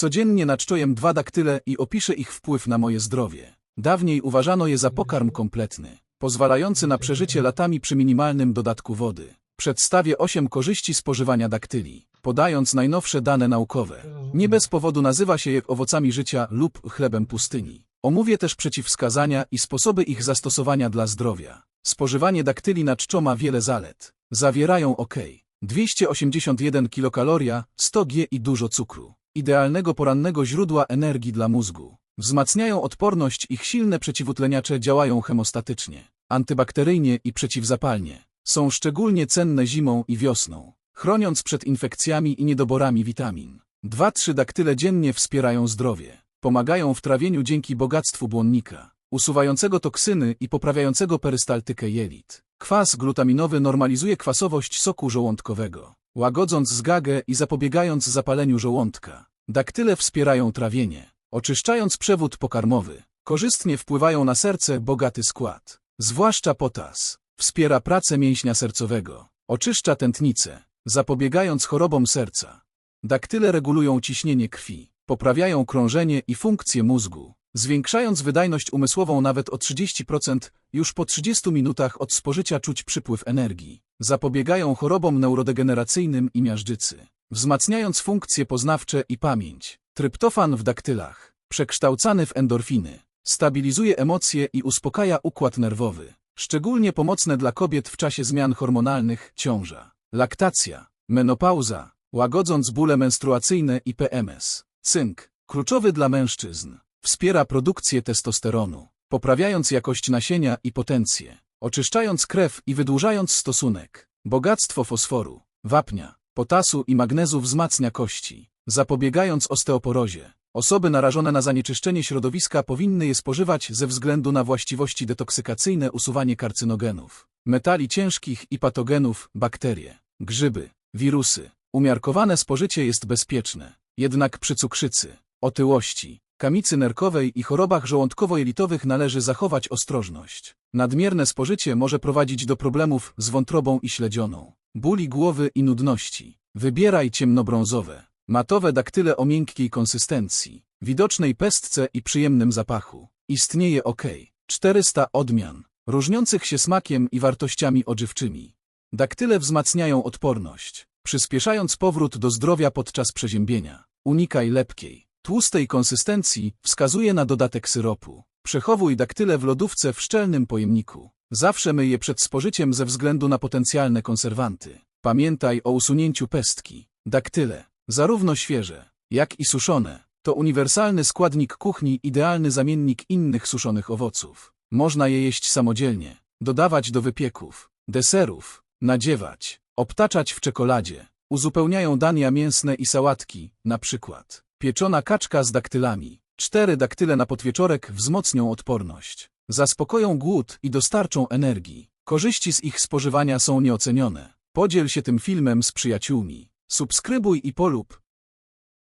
Codziennie naczczojem dwa daktyle i opiszę ich wpływ na moje zdrowie. Dawniej uważano je za pokarm kompletny, pozwalający na przeżycie latami przy minimalnym dodatku wody. Przedstawię 8 korzyści spożywania daktyli, podając najnowsze dane naukowe. Nie bez powodu nazywa się je owocami życia lub chlebem pustyni. Omówię też przeciwwskazania i sposoby ich zastosowania dla zdrowia. Spożywanie daktyli na czczo ma wiele zalet. Zawierają ok. 281 kilokaloria, 100 g i dużo cukru. Idealnego porannego źródła energii dla mózgu. Wzmacniają odporność, ich silne przeciwutleniacze działają hemostatycznie, antybakteryjnie i przeciwzapalnie. Są szczególnie cenne zimą i wiosną, chroniąc przed infekcjami i niedoborami witamin. 2-3 daktyle dziennie wspierają zdrowie. Pomagają w trawieniu dzięki bogactwu błonnika, usuwającego toksyny i poprawiającego perystaltykę jelit. Kwas glutaminowy normalizuje kwasowość soku żołądkowego, łagodząc zgagę i zapobiegając zapaleniu żołądka. Daktyle wspierają trawienie, oczyszczając przewód pokarmowy. Korzystnie wpływają na serce bogaty skład, zwłaszcza potas. Wspiera pracę mięśnia sercowego, oczyszcza tętnicę, zapobiegając chorobom serca. Daktyle regulują ciśnienie krwi, poprawiają krążenie i funkcję mózgu, zwiększając wydajność umysłową nawet o 30%, już po 30 minutach od spożycia czuć przypływ energii. Zapobiegają chorobom neurodegeneracyjnym i miażdżycy, wzmacniając funkcje poznawcze i pamięć. Tryptofan w daktylach, przekształcany w endorfiny, stabilizuje emocje i uspokaja układ nerwowy. Szczególnie pomocne dla kobiet w czasie zmian hormonalnych, ciąża, laktacja, menopauza, łagodząc bóle menstruacyjne i PMS. Cynk, kluczowy dla mężczyzn, wspiera produkcję testosteronu, poprawiając jakość nasienia i potencję, oczyszczając krew i wydłużając stosunek. Bogactwo fosforu, wapnia, potasu i magnezu wzmacnia kości, zapobiegając osteoporozie. Osoby narażone na zanieczyszczenie środowiska powinny je spożywać ze względu na właściwości detoksykacyjne usuwanie karcynogenów, metali ciężkich i patogenów, bakterie, grzyby, wirusy. Umiarkowane spożycie jest bezpieczne, jednak przy cukrzycy, otyłości, kamicy nerkowej i chorobach żołądkowo-jelitowych należy zachować ostrożność. Nadmierne spożycie może prowadzić do problemów z wątrobą i śledzioną, bóli głowy i nudności. Wybieraj ciemnobrązowe, matowe daktyle o miękkiej konsystencji, widocznej pestce i przyjemnym zapachu. Istnieje OK 400 odmian, różniących się smakiem i wartościami odżywczymi. Daktyle wzmacniają odporność, przyspieszając powrót do zdrowia podczas przeziębienia. Unikaj lepkiej, tłustej konsystencji, wskazuje na dodatek syropu. Przechowuj daktyle w lodówce w szczelnym pojemniku. Zawsze myj je przed spożyciem ze względu na potencjalne konserwanty. Pamiętaj o usunięciu pestki. Daktyle, zarówno świeże, jak i suszone, to uniwersalny składnik kuchni, idealny zamiennik innych suszonych owoców. Można je jeść samodzielnie, dodawać do wypieków, deserów, nadziewać, obtaczać w czekoladzie. Uzupełniają dania mięsne i sałatki, na przykład pieczona kaczka z daktylami. Cztery daktyle na podwieczorek wzmocnią odporność, zaspokoją głód i dostarczą energii. Korzyści z ich spożywania są nieocenione. Podziel się tym filmem z przyjaciółmi. Subskrybuj i polub,